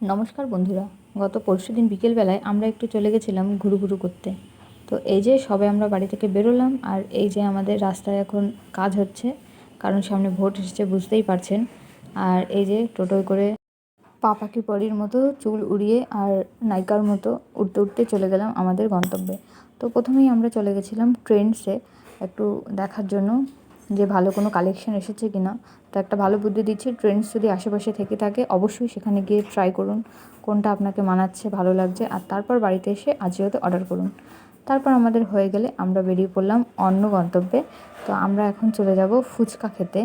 নমস্কার বন্ধুরা, গত পরশু দিন বিকেলবেলায় আমরা একটু চলে গেছিলাম ঘুরু ঘুরু করতে। তো এই যে সবে আমরা বাড়ি থেকে বেরোলাম আর এই যে আমাদের রাস্তায় এখন কাজ হচ্ছে, কারণ সামনে ভোট এসেছে বুঝতেই পারছেন। আর এই যে টোটোয় করে পা পাখি পরির মতো চুল উড়িয়ে আর নায়িকার মতো উঠতে উঠতে চলে গেলাম আমাদের গন্তব্যে। তো প্রথমেই আমরা চলে গেছিলাম ট্রেন্ডসে একটু দেখার জন্য। যে ভালো কোনো কালেকশন এসেছে কি না তো একটা ভালো বুদ্ধি দিচ্ছি ট্রেন্ডস যদি আশেপাশে থেকে থাকে, অবশ্যই সেখানে গিয়ে ট্রাই করুন, কোনটা আপনাকে মানাচ্ছে, ভালো লাগছে, আর তারপর বাড়িতে এসে আজিওতে অর্ডার করুন। তারপর আমাদের হয়ে গেলে আমরা বেরিয়ে পড়লাম অন্য গন্তব্যে। তো আমরা এখন চলে যাব ফুচকা খেতে।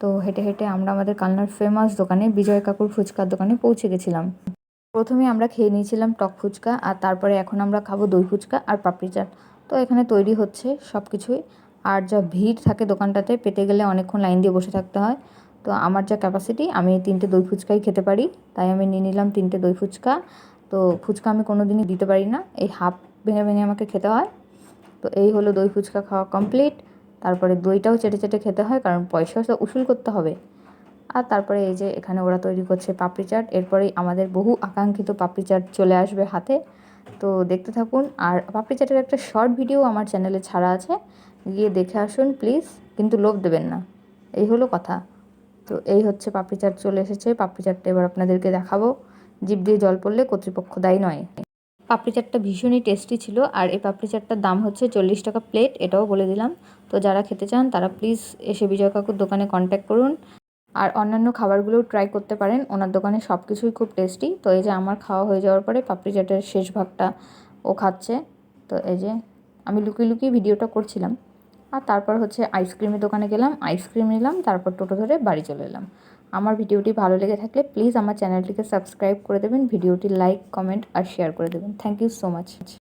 তো হেঁটে হেঁটে আমরা আমাদের কালনার ফেমাস দোকানে, বিজয় কাকুর ফুচকার দোকানে পৌঁছে গেছিলাম। প্রথমে আমরা খেয়ে নিয়েছিলাম টক ফুচকা, আর তারপরে এখন আমরা খাব দই ফুচকা আর পাপড়ি চাট। তো এখানে তৈরি হচ্ছে সব কিছুই আর যা ভিড় থাকে দোকানটাতে, পেতে গেলে অনেকক্ষণ লাইন দিয়ে বসে থাকতে হয়। তো আমার যা ক্যাপাসিটি আমি তিনটে দই ফুচকাই খেতে পারি। তাই আমি নিয়ে নিলাম তিনটে দই ফুচকা। তো ফুচকা আমি কোনো দিনই দিতে পারি না। এই হাফ ভেঙে ভেঙে আমাকে খেতে হয়। তো এই হলো দই ফুচকা খাওয়া কমপ্লিট তারপরে দইটাও চেটে চেটে খেতে হয়, কারণ পয়সাও তো উসুল করতে হবে। আর তারপরে এই যে এখানে ওরা তৈরি করছে পাপড়ি চাট। এরপরেই আমাদের বহু আকাঙ্ক্ষিত পাপড়ি চাট চলে আসবে হাতে। তো দেখতে থাকুন। আর পাপড়ি চাটের একটা শর্ট ভিডিও আমার চ্যানেলে ছাড়া আছে। গিয়ে দেখে আসুন প্লিজ কিন্তু লোভ দেবেন না। এই হলো কথা। তো এই হচ্ছে পাপড়ি চাট চলে এসেছে। পাপড়ি চাটটা এবার আপনাদেরকে দেখাবো। জিভ দিয়ে জল পড়লে কর্তৃপক্ষ দায়ী নয়। পাপড়ি চাটটা ভীষণই টেস্টি ছিল আর এই পাপড়ি চাটটার দাম হচ্ছে চল্লিশ টাকা প্লেট এটাও বলে দিলাম। তো যারা খেতে চান, তারা প্লিজ এসে বিজয় কাকুর দোকানে কন্ট্যাক্ট করুন। আর অন্যান্য খাবারগুলোও ট্রাই করতে পারেন। ওনার দোকানে সব কিছুই খুব টেস্টি তো এই যে আমার খাওয়া হয়ে যাওয়ার পরে পাপড়ি চাটের শেষ ভাগটা ও খাচ্ছে। তো এই যে আমি লুকিয়ে লুকিয়ে ভিডিওটা করছিলাম। আর তারপর হচ্ছে আইসক্রিমের দোকানে গেলাম আইসক্রিম নিলাম, তারপর টোটো ধরে বাড়ি চলে এলাম। আমার ভিডিওটি ভালো লেগে থাকলে প্লিজ আমার চ্যানেলটিকে সাবস্ক্রাইব করে দেবেন, ভিডিওটি লাইক কমেন্ট আর শেয়ার করে দেবেন। Thank you so much